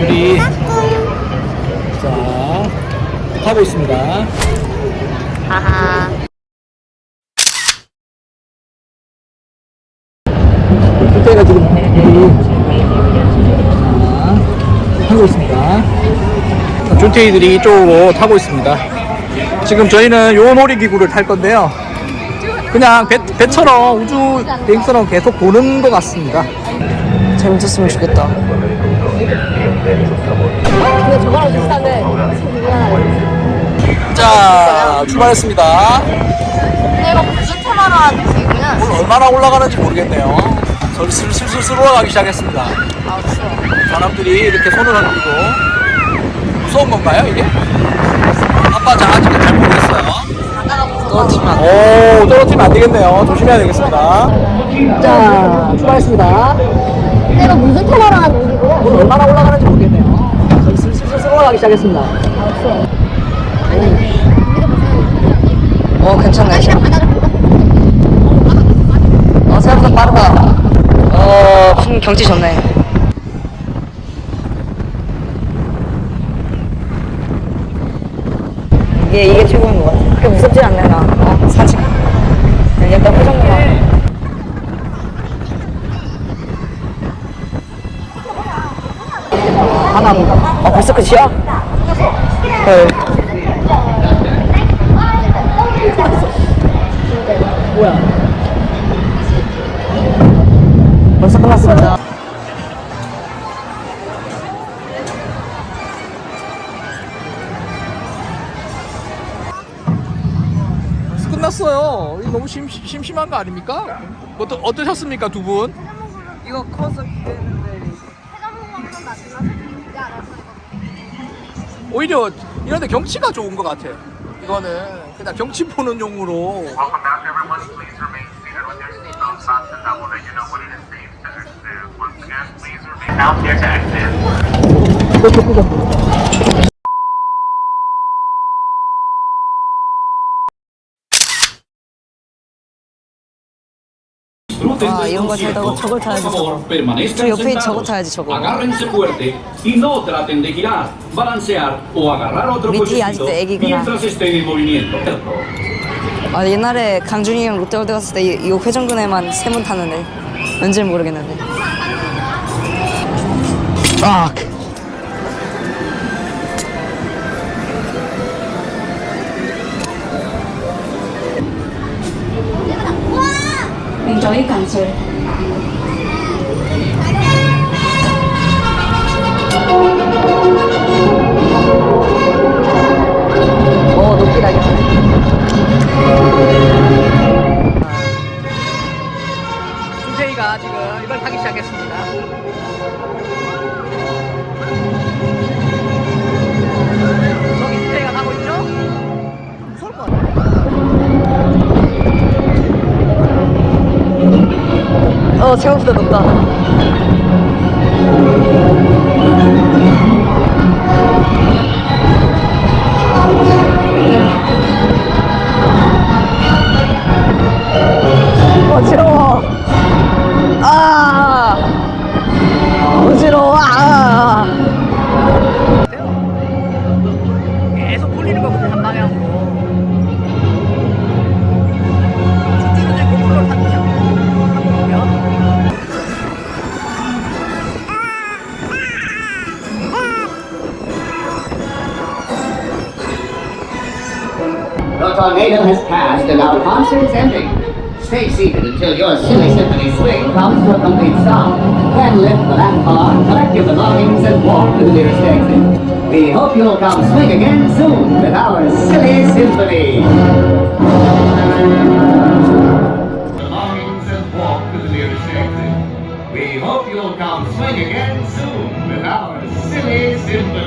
둘이 자 타고 있습니다. 하하. 그때가 지금 둘이 자, 타고 있습니다. 준태이들이 이쪽으로 타고 있습니다. 지금 저희는 요 놀이기구를 탈 건데요. 그냥 배, 배처럼 우주 비행처럼 계속 도는 것 같습니다. 재밌었으면 좋겠다. 근데 저거랑 비슷한데. 자, 출발했습니다. 내가 무슨 테마로 하는 기구냐? 오늘 얼마나 올라가는지 모르겠네요. 슬슬 슬슬 올라가기 시작했습니다. 아 추워. 사람들이 이렇게 손을 흔들고 무서운 건가요 이게? 아빠 자 아직 잘 모르겠어요. 떨어지면 오 떨어지면 안 되겠네요. 조심해야 되겠습니다. 자 출발했습니다. 내가 무슨 테마로 하는 오늘 얼마나 올라가는지 모르겠네요. 슬슬 슬슬 올라가기 시작했습니다. 어 괜찮네. 어 생각보다 빠르다. 어 음, 경치 좋네. 이게 이게 최고인 것 같아. 그렇게 무섭지 않네 나. 어. 그냥 약간 표정만. 하나. 어 벌써 끝이야? 헐. 벌써 끝났습니다. 끝났어요. 이거 너무 심, 심심한 거 아닙니까? 어떠, 어떠셨습니까 두 분? 이거 커서 기대했는데. 오히려 이런데 경치가 좋은 것 같아. 이거는 그냥 경치 보는 용으로. 아 이런 거 타다가 저걸 타야지 저거. 저 옆에 저거 타야지 저거. Cochecito 아직도 애기구나. 아 옛날에 강준이랑 롯데월드 갔을 때 이 회전근에만 세번 탔는데 왠지 모르겠는데. 쫙. Enjoy concert. 어 높이 날겠네. 준태이가 지금 이걸 타기 시작했습니다. 어 생각보다 높다. 어지러워. 아 어지러워. 아. tornado has passed and our concert is ending. Stay seated until your silly symphony swing comes to a complete stop. Then lift the lamp bar, collect your belongings, and walk to the nearest exit. We hope you'll come swing again soon with our silly symphony. Belongings and walk to the nearest exit. We hope you'll come swing again soon with our silly symphony.